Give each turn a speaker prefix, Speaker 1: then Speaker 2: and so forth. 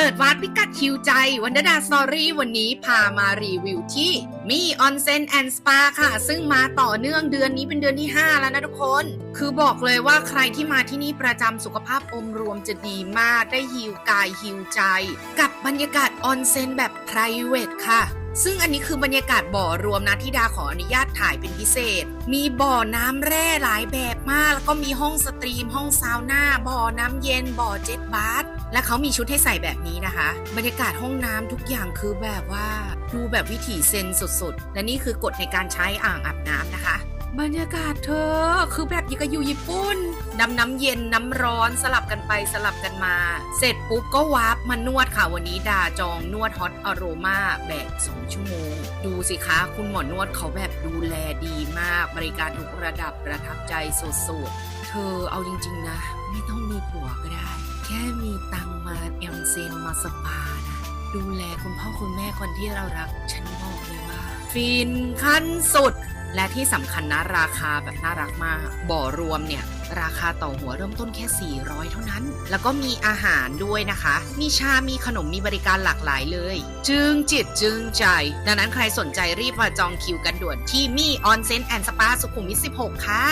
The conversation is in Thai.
Speaker 1: เปิดวาร์ดพิกัดคิวใจวันดาสตอรี่วันนี้พามารีวิวที่มีออนเซนแอนด์สปาค่ะ ซึ่งมาต่อเนื่องเดือนนี้เป็นเดือนที่ 5 แล้วนะทุกคน คือบอกเลยว่าใครที่มาที่นี่ประจำสุขภาพอมรวมจะดีมากได้ฮิวกายฮิวใจ กับบรรยากาศออนเซนแบบ p r i v a t ค่ะ ซึ่งอันนี้คือบรรยากาศบ่อรวมนะที่ดาขออนุญาตถ่ายเป็นพิเศษ มีบ่อน้ำแร่หลายแบบมาก แล้วก็มีห้องสตรีม ห้องซาวน่าบ่อน้ำเย็นบ่อเจ็ตบาร์และเขามีชุดให้ใส่แบบนี้นะคะ บรรยากาศห้องน้ำทุกอย่างคือแบบว่าดูแบบวิถีเซนสุดๆ และนี่คือกฎในการใช้อ่างอาบน้ำนะคะ บรรยากาศเธอ คือแบบยังกับอยู่ญี่ปุ่นน้ำน้ำเย็นน้ำร้อนสลับกันไปสลับกันมา เสร็จปุ๊บก็วาร์ปมานวดค่ะวันนี้ดาจองนวดฮอตอโรมาแบบ2ชั่วโมง ดูสิคะคุณหมอนวดเขาแบบดูแลดีมาก บริการทุกระดับประทับใจสุดๆ เธอเอาจริงๆนะ ไม่ต้องมีผัวก็ได้ แค่มีตังมาเอมเซนมาสปานะ ดูแลคุณพ่อคุณแม่คนที่เรารัก ฉันบอกเลยว่า ฟินขั้นสุด และที่สำคัญนะราคาแบบน่ารักมาก บ่อรวมเนี่ยราคาต่อหัวเริ่มต้นแค่ 400 เท่านั้น แล้วก็มีอาหารด้วยนะคะ มีชา มีขนม มีบริการหลากหลายเลย จึงจิตจึงใจ ดังนั้นใครสนใจรีบมาจองคิวกันด่วนที่มีออนเซนแอนด์สปาสุขุมวิท 16 ค่ะ